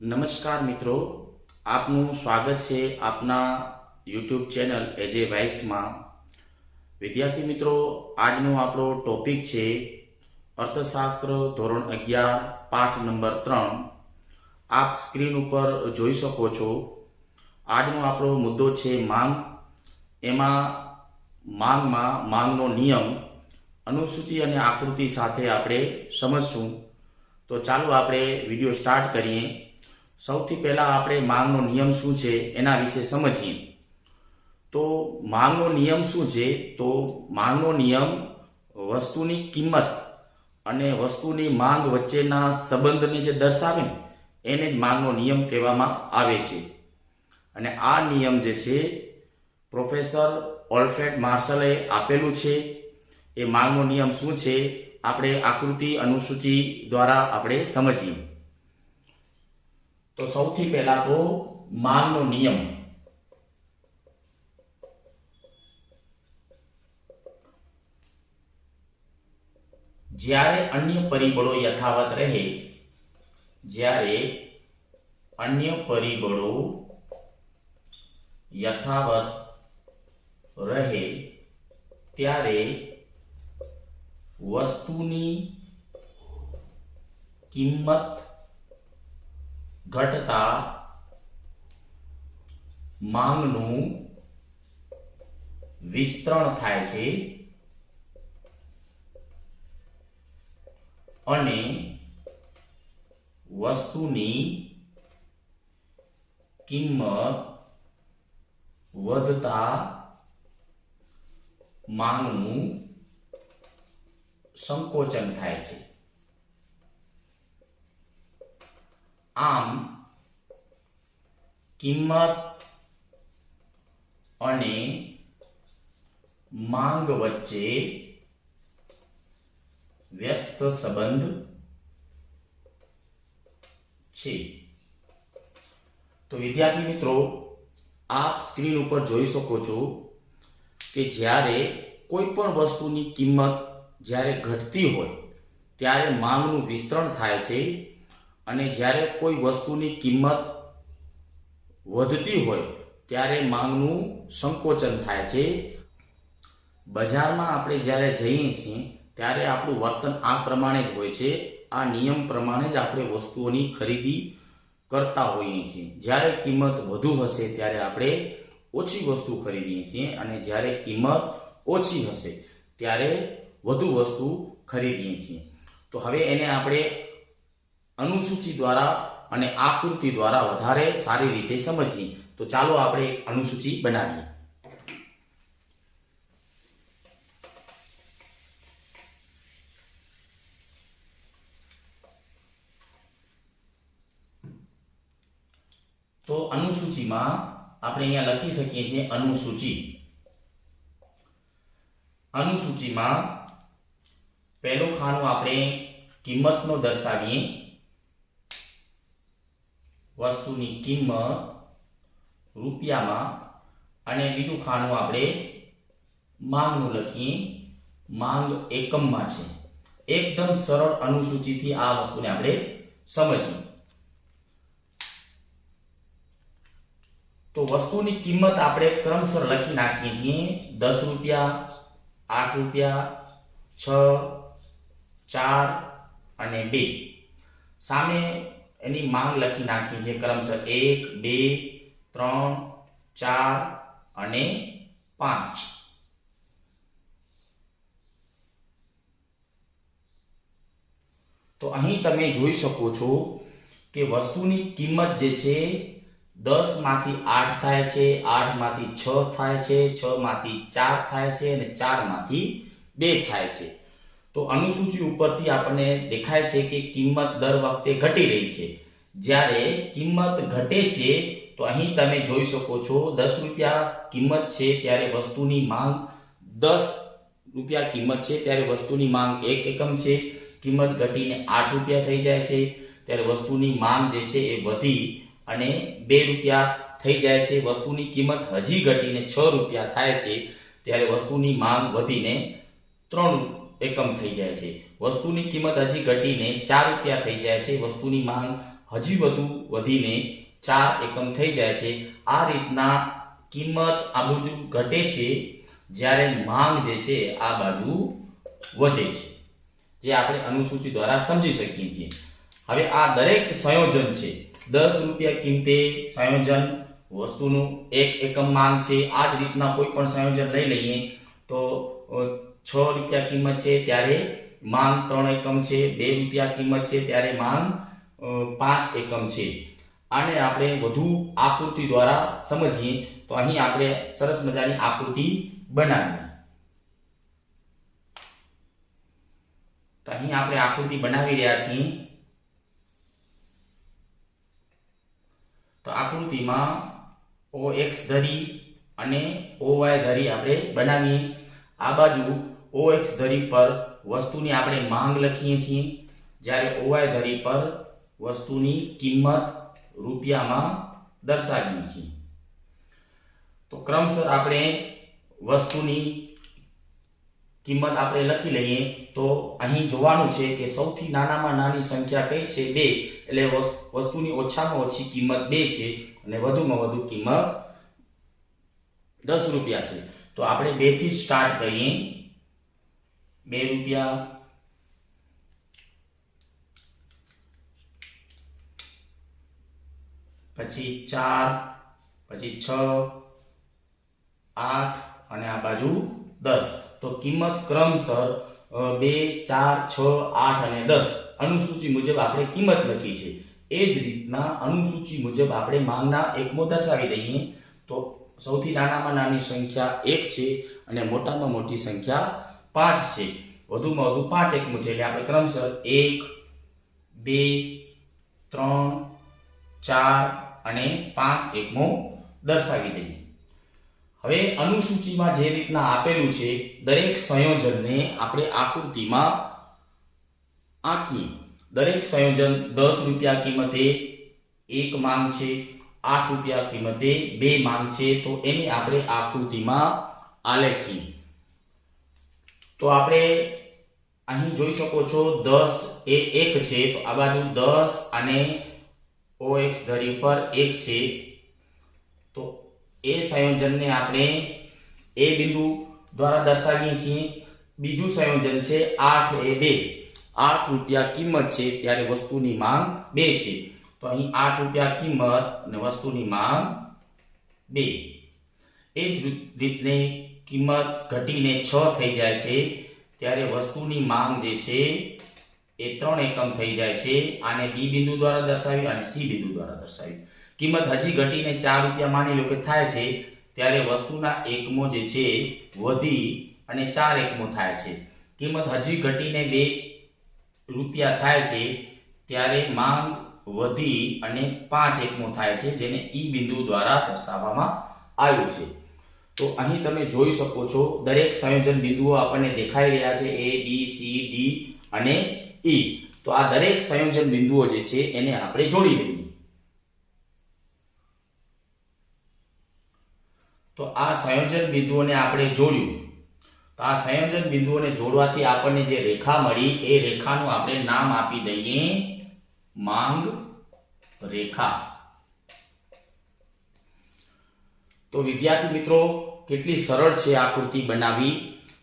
નમસ્કાર મિત્રો, આપનું સ્વાગત છે આપના યુટ્યુબ ચેનલ એજે વાઇક્સમાં વિદ્યાર્થી મિત્રો, આજનો આપણો ટોપિક છે અર્થશાસ્ત્ર ધોરણ અગિયાર, પાઠ નંબર ત્રણ. આપ સ્ક્રીન ઉપર જોઈ શકો છો. આજનો આપણો મુદ્દો છે માંગ. એમાં માંગમાં માંગનો નિયમ, અનુસૂચિ અને આકૃતિ સાથે આપણે સમજશું. તો ચાલો આપણે વીડિયો સ્ટાર્ટ કરીએ. સૌથી પહેલાં આપણે માંગનો નિયમ શું છે એના વિશે સમજીએ. તો માંગનો નિયમ શું છે? તો માંગનો નિયમ વસ્તુની કિંમત અને વસ્તુની માંગ વચ્ચેના સંબંધને જે દર્શાવે એને જ માંગનો નિયમ કહેવામાં આવે છે. અને આ નિયમ જે છે, પ્રોફેસર ઓલ્ફ્રેડ માર્શલે આપેલું છે. એ માંગનો નિયમ શું છે? આપણે આકૃતિ અનુસૂચિ દ્વારા આપણે સમજીએ. તો સૌથી પહેલા તો માંગનો નિયમ. જ્યારે અન્ય પરિબળો યથાવત રહે, જ્યારે અન્ય પરિબળો યથાવત રહે, ત્યારે વસ્તુની કિંમત ઘટતા માંગનું વિસ્તરણ થાય છે અને વસ્તુની કિંમત વધતા માંગનું સંકોચન થાય છે. આમ કિંમત અને માંગ વચ્ચે વ્યસ્ત સંબંધ છે. તો વિદ્યાર્થી મિત્રો, આપ સ્ક્રીન ઉપર જોઈ શકો છો કે જ્યારે કોઈ પણ વસ્તુની કિંમત જ્યારે ઘટતી હોય, ત્યારે માંગનું વિસ્તરણ થાય છે. અને જ્યારે કોઈ વસ્તુની કિંમત વધતી હોય, ત્યારે માંગનું સંકોચન થાય છે. બજારમાં આપણે જ્યારે જઈએ છીએ, ત્યારે આપણું વર્તન આ પ્રમાણે જ હોય છે. આ નિયમ પ્રમાણે જ આપણે વસ્તુઓની ખરીદી કરતા હોઈએ છીએ. જ્યારે કિંમત વધુ હશે, ત્યારે આપણે ઓછી વસ્તુ ખરીદીએ છીએ અને જ્યારે કિંમત ઓછી હશે, ત્યારે વધુ વસ્તુ ખરીદીએ છીએ. તો હવે એને આપણે અનુસૂચિ દ્વારા અને આકૃતિ દ્વારા વધારે સારી રીતે સમજીએ. તો ચાલો આપણે અનુસૂચિ બનાવીએ. તો અનુસૂચિમાં આપણે અહીંયા લખી શકીએ છીએ અનુસૂચિ. અનુસૂચિમાં પહેલું ખાનું આપણે કિંમતનો દર્શાવીએ. વસ્તુની કિંમત રૂપિયામાં અને બીજું ખાનું આપણે માંગનું લખીએ. માંગ એકમમાં છે. એકદમ સરળ અનુસૂચિથી આ વસ્તુને આપણે સમજીએ. તો વસ્તુની કિંમત આપણે ક્રમસર લખી નાખીએ છીએ. દસ રૂપિયા, આઠ રૂપિયા, છ, ચાર અને બે. સામે એની માંગ લખી નાખી છે ક્રમશઃ એક, બે, ત્રણ, ચાર અને પાંચ. તો અહીં તમે જોઈ શકો છો કે વસ્તુની કિંમત જે છે, દસમાંથી આઠ થાય છે, આઠમાંથી છ થાય છે, છ માંથી ચાર થાય છે અને ચારમાંથી બે થાય છે. તો અનુસૂચિ ઉપરથી આપણને દેખાય છે કે કિંમત દર વખતે ઘટી રહી છે. જ્યારે કિંમત ઘટે છે, તો અહીં તમે જોઈ શકો છો દસ રૂપિયા કિંમત છે, ત્યારે વસ્તુની માંગ દસ રૂપિયા કિંમત છે, ત્યારે વસ્તુની માંગ એક એકમ છે. કિંમત ઘટીને આઠ રૂપિયા થઈ જાય છે, ત્યારે વસ્તુની માંગ જે છે એ વધી અને બે રૂપિયા થઈ જાય છે. વસ્તુની કિંમત હજી ઘટીને છ રૂપિયા થાય છે, ત્યારે વસ્તુની માંગ વધીને ત્રણ એકમ થઈ જાય છે. વસ્તુની કિંમત હજી ઘટીને ચાર રૂપિયા થઈ જાય છે. વસ્તુની માંગ હજી વધુ વધીને ચાર એકમ થઈ જાય છે. આ રીતના કિંમત આ બાજુ ઘટે છે. જ્યારે માંગ જે છે આ બાજુ વધે છે. જે આપણે અનુસૂચિ દ્વારા સમજી શકીએ છીએ. હવે આ દરેક સંયોજન છે. દસ રૂપિયા કિંમતે સંયોજન વસ્તુનું એક એકમ માંગ છે. આ જ રીતના કોઈ પણ સંયોજન લઈ લઈએ તો છ રૂપિયા કિંમત છે, ત્યારે માંગ ત્રણ એકમ છે, બે રૂપિયા કિંમત છે, ત્યારે માંગ પાંચ એકમ છે. આને આપણે વધુ આકૃતિ દ્વારા સમજીએ, તો અહીં આપણે સરસ મજાની આકૃતિ બનાવીએ. તો અહીં આપણે આકૃતિ બનાવી રહ્યા છીએ. તો આકૃતિમાં ઓ એક્સ ધરી અને ઓ વાય ધરી આપણે બનાવીએ. આ બાજુ ઓ એક્સ ધરી પર વસ્તુની આપણે માંગ લખીએ છીએ. જ્યારે ઓ ધરી પર વસ્તુની કિંમત રૂપિયામાં દર્શાવીએ છીએ. તો ક્રમશઃ આપણે વસ્તુની કિંમત આપણે લખી લઈએ. તો અહીં જોવાનું છે કે સૌથી નાનામાં નાની સંખ્યા કઈ છે? બે. એટલે વસ- વસ્તુની ઓછામાં ઓછી કિંમત બે છે અને વધુમાં વધુ કિંમત દસ રૂપિયા છે. તો આપણે બેથી સ્ટાર્ટ કરીએ. બે રૂપિયા પછી ચાર, પછી છ, આઠ અને આ બાજુ દસ. તો કિંમત ક્રમસર બે, ચાર, છ, આઠ અને દસ. અનુસૂચિ મુજબ આપણે કિંમત લખી છે. એ જ રીતના અનુસૂચિ મુજબ આપણે માંગના એકમો દર્શાવી દઈએ. તો સૌથી નાનામાં નાની સંખ્યા એક છે અને મોટામાં મોટી સંખ્યા પાંચ છે. વધુમાં વધુ પાંચ એકમો છે એટલે આપણે ક્રમશર એક, બે, ત્રણ, ચાર અને પાંચ એકમો દર્શાવી દઈએ. હવે અનુસૂચિમાં જે રીતના આપેલું છે, દરેક સંયોજનને આપણે આકૃતિમાં આંકીએ. દરેક સંયોજન દસ રૂપિયા કિંમતે એક માંગ છે, આઠ રૂપિયા કિંમતે બે માંગ છે, તો એની આપણે આકૃતિમાં આલેખીએ તો આપણે અહીં જોઈ શકો છો દસ એ એક છે. તો આ બાજુ દસ અને ઓ ધરી પર એક છે. તો એ સંયોજનને આપણે એ બિંદુ દ્વારા દર્શાવીએ છીએ. બીજું સંયોજન છે આઠ એ બે. આઠ રૂપિયા કિંમત છે ત્યારે વસ્તુની માંગ બે છે. તો અહીં આઠ રૂપિયા કિંમત અને વસ્તુની માંગ બે. એ જ રીત- રીતને કિંમત ઘટીને છ થઈ જાય છે, ત્યારે વસ્તુની માંગ જે છે એ ત્રણ એકમ થઈ જાય છે, આને બી બિંદુ દ્વારા દર્શાવી અને સી બિંદુ દ્વારા દર્શાવી. કિંમત હજી ઘટીને ચાર રૂપિયા માની લો કે થાય છે, ત્યારે વસ્તુના એકમો જે છે વધી અને ચાર એકમો થાય છે. કિંમત હજી ઘટીને બે રૂપિયા થાય છે, ત્યારે માંગ વધી અને પાંચ એકમો થાય છે, જેને ઈ બિંદુ દ્વારા દર્શાવવામાં આવ્યું છે. તો અહીં તમે જોઈ શકો છો, દરેક સંયોજન બિંદુઓ આપણને દેખાઈ રહ્યા છે એ બી સી ડી અને ઈ તો આ દરેક સંયોજન બિંદુઓ જે છે, એને આપણે જોડી લઈએ તો આ સંયોજન બિંદુઓને આપણે જોડ્યું. તો આ સંયોજન બિંદુઓને જોડવાથી આપણને જે રેખા મળી, એ રેખાનું આપણે નામ આપી દઈએ માંગ રેખા. તો વિદ્યાર્થી મિત્રો કેટલી સરળ છે આકૃતિ બનાવી.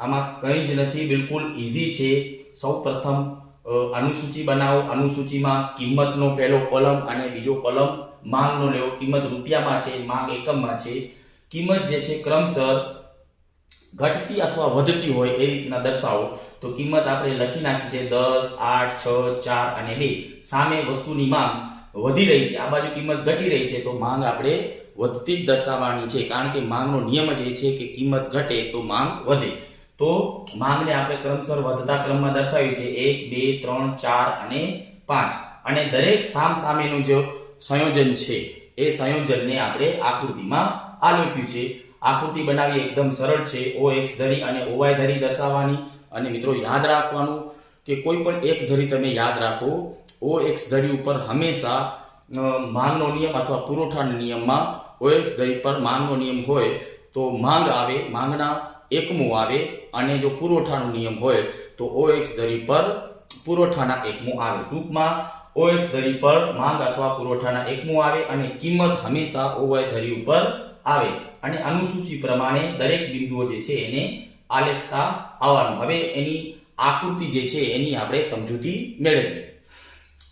આમાં કંઈ જ નથી, બિલકુલ ઇઝી છે. સૌ પ્રથમ અનુસૂચિ બનાવો. અનુસૂચિમાં કિંમતનો પહેલો કોલમ અને બીજો કોલમ માંગનો લેવો. કિંમત રૂપિયામાં છે, માંગ એકમમાં છે. કિંમત જે છે ક્રમશર ઘટતી અથવા વધતી હોય એ રીતના દર્શાવો. તો કિંમત આપણે લખી નાખી છે દસ, આઠ, છ, ચાર અને બે. સામે વસ્તુની માંગ વધી રહી છે. આ બાજુ કિંમત ઘટી રહી છે. તો માંગ આપણે વધતી જ દર્શાવવાની છે. કારણ કે માંગનો નિયમ જ એ છે કે કિંમત ઘટે તો માંગ વધે. તો માંગને આપણે ક્રમશર વધતા ક્રમમાં દર્શાવી છે. એક, બે, ત્રણ, ચાર અને પાંચ. અને દરેક સામ સામેનું જે સંયોજન છે, એ સંયોજનને આપણે આકૃતિમાં આલોક્યું છે. આકૃતિ બનાવી એકદમ સરળ છે. ઓ એક્સ ધરી અને ઓવાય ધરી દર્શાવવાની. અને મિત્રો, યાદ રાખવાનું કે કોઈ પણ એક ધરી તમે યાદ રાખો ઓ એક્સ ધરી ઉપર હંમેશા માંગનો નિયમ અથવા પુરવઠાના નિયમમાં ઓ એક્સ ધરી પર માંગનો નિયમ હોય તો માંગ આવે, માંગના એકમો આવે અને જો પુરવઠાનો નિયમ હોય તો ઓએક્સ દરી પર પુરવઠાના એકમો આવે. ટૂંકમાં, ઓએક્સ ધરી પર માંગ અથવા પુરવઠાના એકમો આવે અને કિંમત હંમેશા ઓવાય ધરી ઉપર આવે. અને અનુસૂચિ પ્રમાણે દરેક બિંદુઓ જે છે એને આલેખતા આવવાનું. હવે એની આકૃતિ જે છે એની આપણે સમજૂતી મેળવીએ.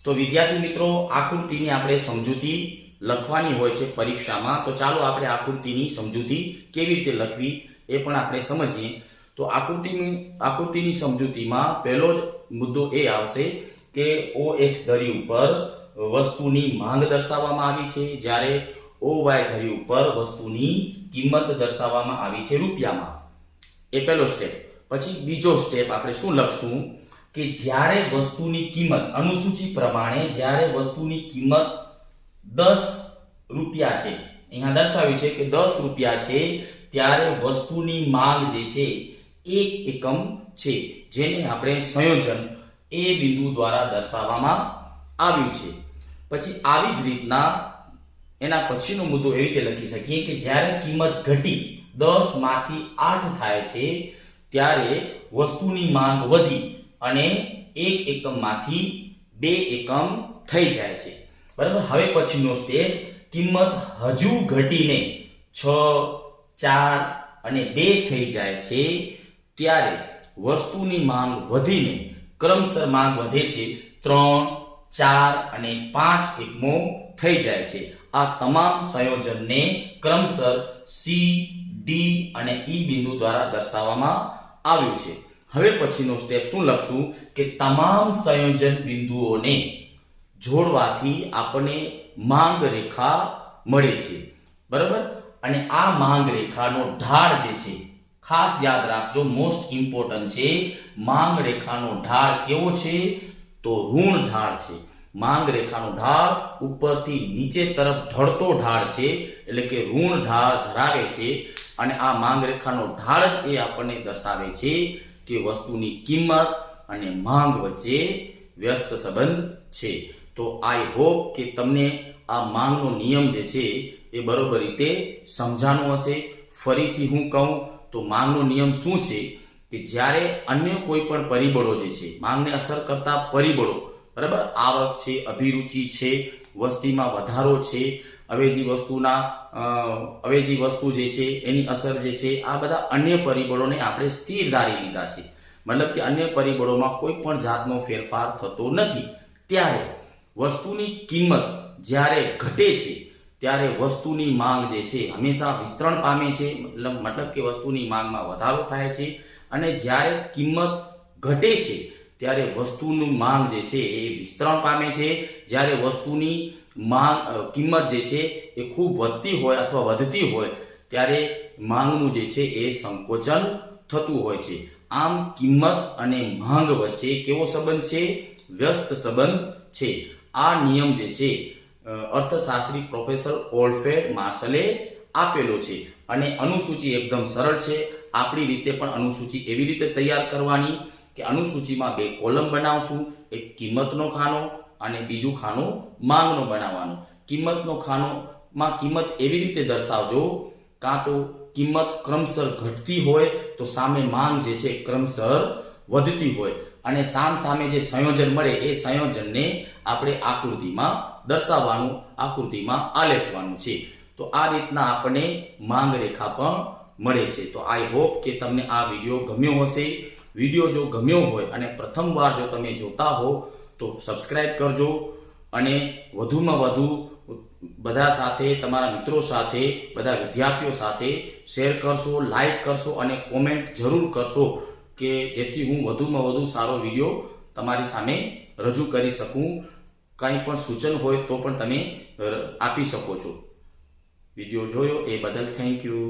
તો વિદ્યાર્થી મિત્રો, આકૃતિની આપણે સમજૂતી લખવાની હોય છે પરીક્ષામાં. તો ચાલો આપણે આકૃતિની સમજૂતી કેવી રીતે લખવી એ પણ આપણે સમજીએ. તો આકૃતિની આકૃતિની સમજૂતીમાં પહેલો જ મુદ્દો એ આવશે કે ઓ એક્સ ધરી ઉપર વસ્તુની માંગ દર્શાવવામાં આવી છે. જ્યારે ઓ વાય ધરી ઉપર વસ્તુની કિંમત દર્શાવવામાં આવી છે રૂપિયામાં. એ પહેલો સ્ટેપ પછી બીજો સ્ટેપ આપણે શું લખશું? કે જ્યારે વસ્તુની કિંમત અનુસૂચિ પ્રમાણે જ્યારે વસ્તુની કિંમત દસ રૂપિયા છે. અહીંયા દર્શાવ્યું છે કે દસ રૂપિયા છે, ત્યારે વસ્તુની માંગ જે છે, એક એકમ છે, જેને આપણે સંયોજન એ બિંદુ દ્વારા દર્શાવવામાં આવ્યું છે. પછી આવી જ રીતના એના પછીનો મુદ્દો એવી રીતે લખી શકીએ કે જ્યારે કિંમત ઘટી દસમાંથી આઠ થાય છે, ત્યારે વસ્તુની માંગ વધી અને એક એકમમાંથી બે એકમ થઈ જાય છે. બરાબર? હવે પછીનો સ્ટેપ કિંમત હજુ ઘટીને છ, ચાર અને બે થઈ જાય છે. ત્યારે વસ્તુની માંગ વધીને ક્રમશર માંગ વધે છે. ત્રણ, ચાર અને પાંચ એકમો થઈ જાય છે. આ તમામ સંયોજનને ક્રમશર સી ડી અને ઈ બિંદુ દ્વારા દર્શાવવામાં આવ્યું છે. હવે પછીનો સ્ટેપ શું લખશું? કે તમામ સંયોજન બિંદુઓને જોડવાથી આપણને માંગ રેખા મળે છે. બરાબર? અને આ માંગ રેખાનો ઢાળ જે છે, ખાસ યાદ રાખજો મોસ્ટ ઇમ્પોર્ટન્ટ છે, માંગ રેખાનો ઢાળ કેવો છે? તો ઋણ ઢાળ છે. માંગ રેખાનો ઢાળ ઉપરથી નીચે તરફ ઢળતો ઢાળ છે, એટલે કે ઋણ ઢાળ ધરાવે છે. અને આ માંગ રેખાનો ઢાળ જ એ આપણને દર્શાવે છે કે વસ્તુની કિંમત અને માંગ વચ્ચે વ્યસ્ત સંબંધ છે. તો આઈ હોપ કે તમને આ માંગનો નિયમ જે છે એ બરોબર રીતે સમજાણો હશે. ફરીથી હું કહું, તો માંગનો નિયમ શું છે કે જ્યારે અન્ય કોઈ પણ પરિબળો જે છે, માંગને અસર કરતા પરિબળો, બરાબર? આવક છે, અભિરુચિ છે, વસ્તીમાં વધારો છે, અવેજી વસ્તુના અવેજી વસ્તુ જે છે, એની અસર જે છે, આ બધા અન્ય પરિબળોને આપણે સ્થિર ધારી લીધા છે. મતલબ કે અન્ય પરિબળોમાં કોઈ પણ જાતનો ફેરફાર થતો નથી. ત્યારે વસ્તુની કિંમત જ્યારે ઘટે છે, ત્યારે વસ્તુની માંગ જે છે, હંમેશા વિસ્તરણ પામે છે, મતલબ મતલબ કે વસ્તુની માંગમાં વધારો થાય છે. અને જ્યારે કિંમત ઘટે છે, ત્યારે વસ્તુની માંગ જે છે, એ વિસ્તરણ પામે છે. જ્યારે વસ્તુની માંગ કિંમત જે છે, એ ખૂબ વધતી હોય અથવા વધતી હોય, ત્યારે માંગનું જે છે, એ સંકોચન થતું હોય છે. આમ કિંમત અને માંગ વચ્ચે કેવો સંબંધ છે? વ્યસ્ત સંબંધ છે. આ નિયમ જે છે અર્થશાસ્ત્રી પ્રોફેસર ઓલ્ફેડ માર્શલે આપેલો છે. અને અનુસૂચિ એકદમ સરળ છે. આપણી રીતે પણ અનુસૂચિ એવી રીતે તૈયાર કરવાની કે અનુસૂચિમાં બે કોલમ બનાવશું, એક કિંમતનો ખાનો અને બીજું ખાનું માંગનો બનાવવાનો. કિંમતનો ખાનોમાં કિંમત એવી રીતે દર્શાવજો, કાં તો કિંમત ક્રમશર ઘટતી હોય, તો સામે માંગ જે છે ક્રમશર વધતી હોય. અને સામ સામે જે સંયોજન મળે એ સંયોજનને આપણે આકૃતિમાં દર્શાવવાનું, આકૃતિમાં આલેખવાનું છે. તો આ રીતના આપણને માંગ રેખા પણ મળે છે. તો આઈ હોપ કે તમને આ વીડિયો ગમ્યો હશે. વીડિયો જો ગમ્યો હોય અને પ્રથમવાર જો તમે જોતા હો, તો સબસ્ક્રાઈબ કરજો અને વધુમાં વધુ બધા સાથે, તમારા મિત્રો સાથે, બધા વિદ્યાર્થીઓ સાથે શેર કરશો લાઈક કરશો અને કોમેન્ટ જરૂર કરશો કે જેથી હું વધુમાં વધુ સારો વીડિયો તમારી સામે રજૂ કરી શકું. કંઈ પણ સૂચન હોય તો પણ તમે આપી શકો છો. વીડિયો જોયો, એ બદલ થેન્ક યુ